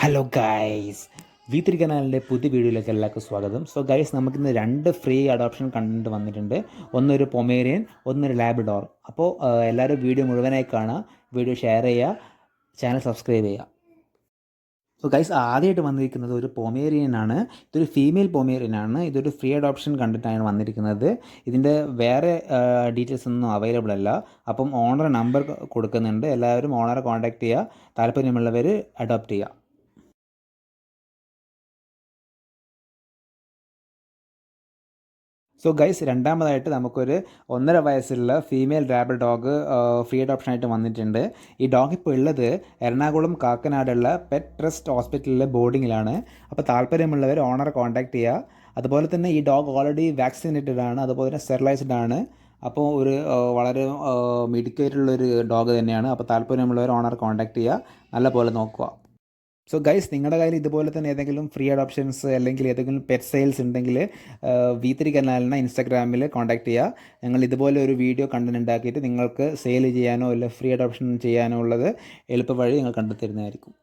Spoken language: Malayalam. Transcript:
ഹലോ ഗൈസ് വി ത്രീ കനാലിന്റെ പുതിയ വീഡിയോയിലേക്ക് എല്ലാവർക്കും സ്വാഗതം. സോ ഗൈസ് നമുക്കിന്ന് രണ്ട് ഫ്രീ അഡോപ്ഷൻ കണ്ടന്റ് വന്നിട്ടുണ്ട്. ഒന്നൊരു പൊമേറിയൻ ഒന്നൊരു ലാബിഡോർ അപ്പോൾ എല്ലാവരും വീഡിയോ മുഴുവനായി കാണുക വീഡിയോ ഷെയർ ചെയ്യുക ചാനൽ സബ്സ്ക്രൈബ് ചെയ്യുക. സോ ഗൈസ് ആദ്യമായിട്ട് വന്നിരിക്കുന്നത് ഒരു പൊമേറിയൻ ആണ്. ഇതൊരു ഫീമെയിൽ പൊമേറിയൻ ആണ്. ഇതൊരു ഫ്രീ അഡോപ്ഷൻ കണ്ടിട്ടാണ് വന്നിരിക്കുന്നത്. ഇതിന്റെ വേറെ ഡീറ്റെയിൽസ് ഒന്നും അവൈലബിൾ അല്ല. അപ്പം ഓണർ നമ്പർ കൊടുക്കുന്നുണ്ട്. എല്ലാവരും ഓണറെ കോൺടാക്ട് ചെയ്യുക. താല്പര്യമുള്ളവർ അഡോപ്റ്റ് ചെയ്യുക. സോ ഗൈസ് രണ്ടാമതായിട്ട് നമുക്കൊരു ഒന്നര വയസ്സുള്ള ഫീമെയിൽ റാബിൾ ഡോഗ് ഫ്രീ അഡോപ്ഷൻ ആയിട്ട് വന്നിട്ടുണ്ട്. ഈ ഡോഗ് ഇപ്പോൾ ഉള്ളത് എറണാകുളം കാക്കനാടുള്ള പെറ്റ് ട്രസ്റ്റ് ഹോസ്പിറ്റലിലെ ബോർഡിങ്ങിലാണ് അപ്പോൾ താല്പര്യമുള്ളവർ ഓണറെ കോൺടാക്ട് ചെയ്യുക അതുപോലെ തന്നെ ഈ ഡോഗ് ഓൾറെഡി വാക്സിനേറ്റഡ് ആണ് അതുപോലെ തന്നെ സ്റ്റെറിലൈസ്ഡ് ആണ്. അപ്പോൾ ഒരു വളരെ മിടുക്കായിട്ടുള്ളൊരു ഡോഗ് തന്നെയാണ്. അപ്പോൾ താല്പര്യമുള്ളവർ ഓണർ കോൺടാക്ട് ചെയ്യുക നല്ല പോലെ നോക്കുക സോ ഗൈസ് നിങ്ങളുടെ കയ്യിൽ ഇതുപോലെ തന്നെ ഏതെങ്കിലും ഫ്രീ അഡോപ്ഷൻസ് അല്ലെങ്കിൽ ഏതെങ്കിലും പെറ്റ് സെയിൽസ് ഉണ്ടെങ്കിൽ വി ത്രീ കനാലിനെ ഇൻസ്റ്റാഗ്രാമിൽ കോൺടാക്ട് ചെയ്യുക ഞങ്ങൾ ഇതുപോലെ ഒരു വീഡിയോ കണ്ടന്റ് ഉണ്ടാക്കിയിട്ട് നിങ്ങൾക്ക് സെയിൽ ചെയ്യാനോ അല്ലെങ്കിൽ ഫ്രീ അഡോപ്ഷൻ ചെയ്യാനോ ഉള്ളത് എളുപ്പ വഴി നിങ്ങൾ കണ്ടെത്തിരുന്നതായിരിക്കും